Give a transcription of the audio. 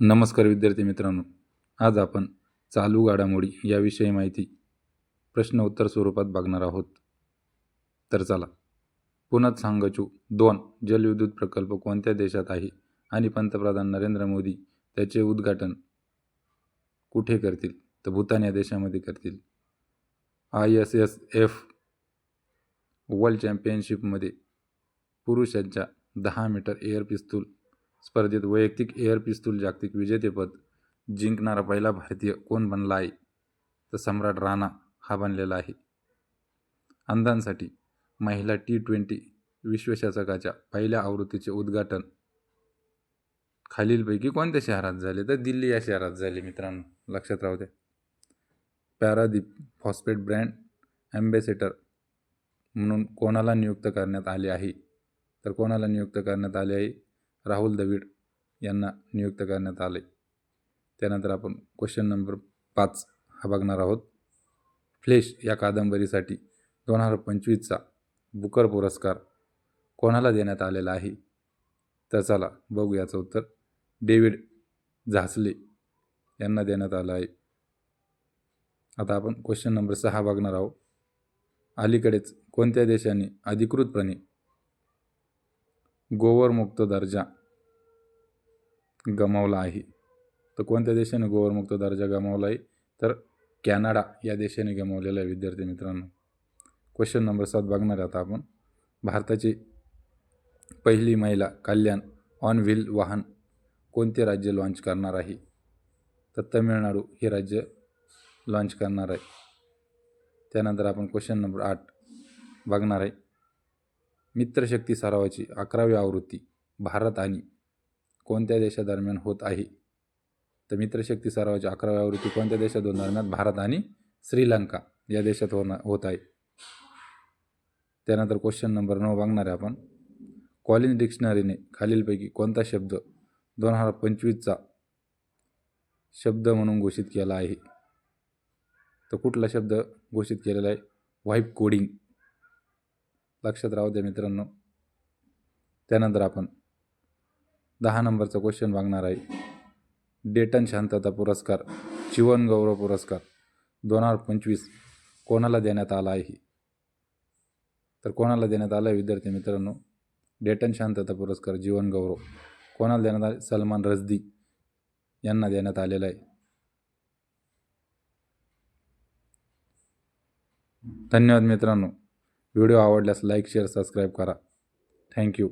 नमस्कार विद्यार्थी मित्रांनो. आज आपण चालू घडामोडी याविषयी माहिती प्रश्न उत्तर स्वरूपात बघणार आहोत. तर चला पुन्हा सांगचू दोन जलविद्युत प्रकल्प कोणत्या देशात आहे आणि पंतप्रधान नरेंद्र मोदी त्याचे उद्घाटन कुठे करतील? तर भूतान या देशामध्ये करतील. I S S F world चॅम्पियनशिपमध्ये पुरुषांच्या दहा मीटर एअर पिस्तूल स्पर्धेत वैयक्तिक एअर पिस्तूल जागतिक विजेतेपद जिंकणारा पहिला भारतीय कोण बनला आहे तर सम्राट राणा हा बनलेला आहे. अंधांसाठी महिला टी ट्वेंटी विश्वचषकाच्या पहिल्या आवृत्तीचे उद्घाटन. खालीलपैकी कोणत्या शहरात झाले? तर दिल्ली या शहरात झाले मित्रांनो. लक्षात राहू द्या. पॅरादीप फॉस्फेट ब्रँड ॲम्बेसेटर म्हणून कोणाला नियुक्त करण्यात आले आहे? तर कोणाला नियुक्त करण्यात आले आहे? राहुल दवीड यांना नियुक्त करण्यात आले. त्यानंतर आपण क्वेश्चन नंबर पाच हा बघणार आहोत. फ्लेश या कादंबरीसाठी दोन हजार पंचवीसचा बुकर पुरस्कार कोणाला देण्यात आलेला आहे? तर चला बघू याचं उत्तर. डेव्हिड झासले यांना देण्यात आलं आहे. आता आपण क्वेश्चन नंबर सहा बघणार आहोत. अलीकडेच कोणत्या देशाने अधिकृतपणे गोवरमुक्त दर्जा गमावला आहे. तर कोणत्या देशाने गोवरमुक्त दर्जा गमावला आहे? तर कॅनडा या देशाने गमावलेला आहे विद्यार्थी मित्रांनो. क्वेश्चन नंबर सात बघणार आता आपण. भारताची पहिली महिला कल्याण ऑन व्हील वाहन कोणते राज्य लॉन्च करणार आहे? तर तमिळनाडू हे राज्य लॉन्च करणार आहे. त्यानंतर आपण क्वेश्चन नंबर आठ बघणार आहे. मित्रशक्ती सरावाची अकरावी आवृत्ती भारत आणि कोणत्या देशादरम्यान होत आहे? तर मित्रशक्ती सरावाची अकरावी आवृत्ती कोणत्या देशादोन दरम्यान भारत आणि श्रीलंका या देशात होणार होत आहे. त्यानंतर क्वेश्चन नंबर नऊ बघणार आहे आपण. कॉलिन डिक्शनरीने खालीलपैकी कोणता शब्द दोन हजार पंचवीसचा शब्द म्हणून घोषित केला आहे? तर कुठला शब्द घोषित केलेला आहे? व्हाईप कोडिंग लक्षात राहू द्या मित्रांनो. त्यानंतर आपण दहा नंबरचा क्वेश्चन मागणार आहे. डेटन शांतता पुरस्कार जीवनगौरव पुरस्कार दोन हजार पंचवीस कोणाला देण्यात आला आहे? तर कोणाला देण्यात आला आहे विद्यार्थी मित्रांनो? डेटन शांतता पुरस्कार जीवन गौरव. कोणाला देण्यात आले सलमान रजदी यांना देण्यात आलेला आहे. धन्यवाद मित्रांनो. व्हिडिओ आवडल्यास लाईक शेअर सबस्क्राईब करा. Thank you.